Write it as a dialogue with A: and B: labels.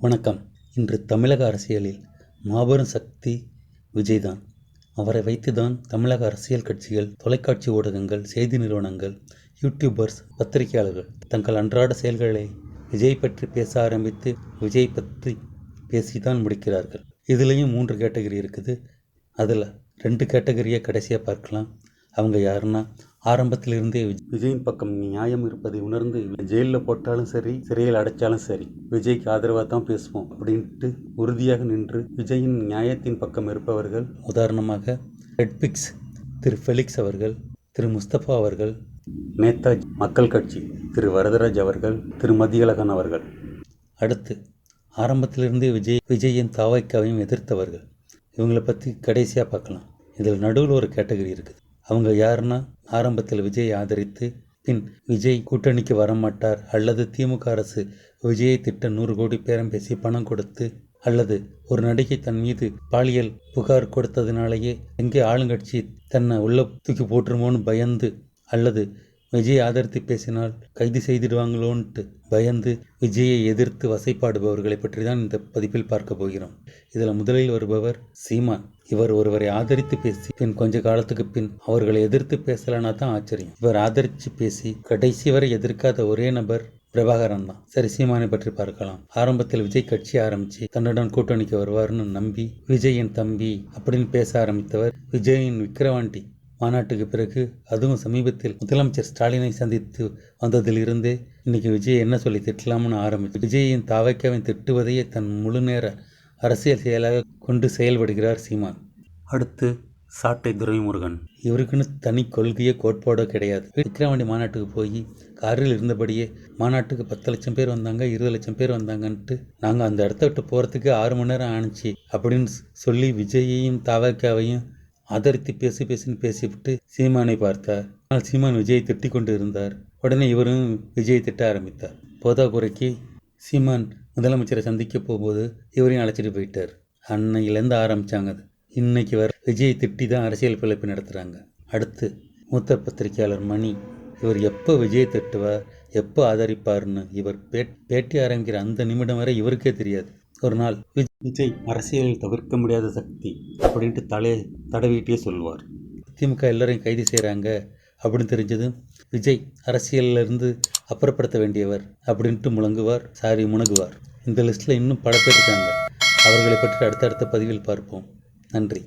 A: வணக்கம். இன்று தமிழக அரசியலில் மாபெரும் சக்தி விஜய்தான். அவரை வைத்துதான் தமிழக அரசியல் கட்சிகள் தொலைக்காட்சி ஊடகங்கள் செய்தி நிறுவனங்கள் யூடியூபர்ஸ் பத்திரிகையாளர்கள் தங்கள் அன்றாட செயல்களை விஜய் பற்றி பேச ஆரம்பித்து விஜய் பற்றி பேசிதான் முடிக்கிறார்கள். இதுலேயும் மூன்று கேட்டகரி இருக்குது. அதில் ரெண்டு கேட்டகரியை கடைசியாக பார்க்கலாம். அவங்க யாருன்னா ஆரம்பத்திலிருந்தே விஜயின் பக்கம் நியாயம் இருப்பதை உணர்ந்து ஜெயிலில் போட்டாலும் சரி சிறையில் அடைச்சாலும் சரி விஜய்க்கு ஆதரவாக தான் பேசுவோம் அப்படின்ட்டு உறுதியாக நின்று விஜயின் நியாயத்தின் பக்கம் இருப்பவர்கள் உதாரணமாக ரெட்பிக்ஸ் திரு ஃபெலிக்ஸ் அவர்கள் திரு முஸ்தபா அவர்கள் நேதாஜி மக்கள் கட்சி திரு வரதராஜ் அவர்கள் திரு மதியழகன் அவர்கள். அடுத்து ஆரம்பத்திலிருந்தே விஜய் விஜயின் தாவைக்காவையும் எதிர்த்தவர்கள். இவங்களை பற்றி கடைசியாக பார்க்கலாம். இதில் நடுவில் ஒரு கேட்டகரி இருக்குது. அவங்க யாருன்னா ஆரம்பத்தில் விஜயை ஆதரித்து பின் விஜய் கூட்டணிக்கு வரமாட்டார் அல்லது திமுக அரசு விஜயை திட்ட நூறு கோடி பேரம் பேசி பணம் கொடுத்து அல்லது ஒரு நடிகை தன் மீது பாலியல் புகார் கொடுத்ததினாலேயே எங்கே ஆளுங்கட்சி தன்னை உள்ள தூக்கி போட்டுருமோன்னு பயந்து அல்லது விஜயை ஆதரித்து பேசினால் கைது செய்திடுவாங்களோன்ட்டு பயந்து விஜயை எதிர்த்து வசைப்பாடுபவர்களை பற்றி தான் இந்த பதிப்பில் பார்க்க போகிறோம். இதில் முதலில் வருபவர் சீமான். இவர் ஒருவரை ஆதரித்து பேசி பின் கொஞ்ச காலத்துக்கு பின் அவர்களை எதிர்த்து பேசலனா தான் ஆச்சரியம். இவர் ஆதரித்து பேசி கடைசி வரை எதிர்க்காத ஒரே நபர் பிரபாகரன் தான். சரி சீமானை பற்றி பார்க்கலாம். ஆரம்பத்தில் விஜய் கட்சி ஆரம்பிச்சு தன்னுடன் கூட்டணிக்கு வருவார்னு நம்பி விஜயின் தம்பி அப்படின்னு பேச ஆரம்பித்தவர் விஜயின் விக்கிரவாண்டி. மாநாட்டுக்கு பிறகு அதுவும் சமீபத்தில் முதலமைச்சர் ஸ்டாலினை சந்தித்து வந்ததிலிருந்தே இன்னைக்கு விஜய் என்ன சொல்லி திட்டலாம்னு ஆரம்பிச்சு விஜயின் தாவைக்காவை திட்டுவதையே தன் முழு நேர அரசியல் செயலாக கொண்டு செயல்படுகிறார் சீமான். அடுத்து சாட்டை துரைமுருகன். இவருக்குன்னு தனி கொள்கையோ கோட்பாடோ கிடையாது. விக்கிரவாண்டி மாநாட்டுக்கு போய் காரில் இருந்தபடியே மாநாட்டுக்கு பத்து லட்சம் பேர் வந்தாங்க இருபது லட்சம் பேர் வந்தாங்கன்ட்டு நாங்கள் அந்த இடத்த விட்டு போகிறதுக்கு ஆறு மணி நேரம் ஆணுச்சு அப்படின்னு சொல்லி விஜயையும் தாவக்காவையும் ஆதரித்து பேசி பேசின்னு பேசிவிட்டு சீமானை பார்த்தார். ஆனால் சீமான் விஜயை திட்டிக் கொண்டு இருந்தார் உடனே இவரும் விஜயை திட்ட ஆரம்பித்தார். போதாக்குறைக்கு சீமான் முதலமைச்சரை சந்திக்க போகும்போது இவரையும் அழைச்சிட்டு போயிட்டார். அன்னையிலேருந்து ஆரம்பிச்சாங்க அது. இன்னைக்கு வர விஜயை திட்டி தான் அரசியல் பிழைப்பு நடத்துகிறாங்க அடுத்து மூத்த பத்திரிகையாளர் மணி இவர் எப்போ விஜயை திட்டுவார் எப்போ ஆதரிப்பார்னு இவர் பேட் பேட்டி ஆரம்பிக்கிற அந்த நிமிடம் வரை இவருக்கே தெரியாது. ஒரு நாள் விஜய் விஜய் அரசியலில் தவிர்க்க முடியாத சக்தி அப்படின்ட்டு தலையை தடவிட்டே சொல்வார் திமுக எல்லாரையும் கைது செய்கிறாங்க அப்படின்னு தெரிஞ்சதும் விஜய் அரசியலிருந்து அப்புறப்படுத்த வேண்டியவர் அப்படின்ட்டு முழங்குவார் சாரி முணங்குவார் இந்த லிஸ்ட்டில் இன்னும் பல பேர் இருக்காங்க. அவர்களை பற்றி அடுத்தடுத்த பதிவில் பார்ப்போம். நன்றி.